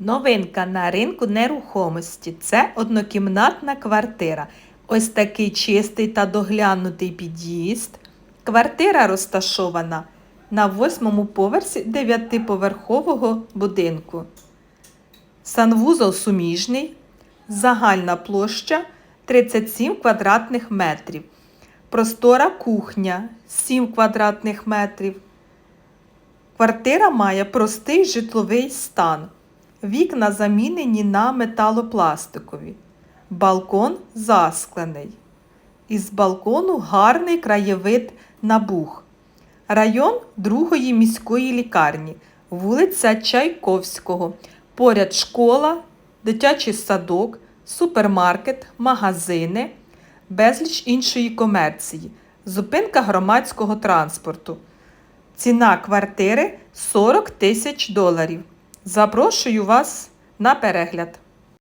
Новинка на ринку нерухомості. Це однокімнатна квартира. Ось такий чистий та доглянутий під'їзд. Квартира розташована на восьмому поверсі дев'ятиповерхового будинку. Санвузол суміжний. Загальна площа 37 квадратних метрів. Простора кухня 7 квадратних метрів. Квартира має простий житловий стан. Вікна замінені на металопластикові. Балкон засклений. Із балкону гарний краєвид на Буг. Район другої міської лікарні, вулиця Чайковського. Поряд школа, дитячий садок, супермаркет, магазини, безліч іншої комерції, зупинка громадського транспорту. Ціна квартири 40 тисяч доларів. Запрошую вас на перегляд.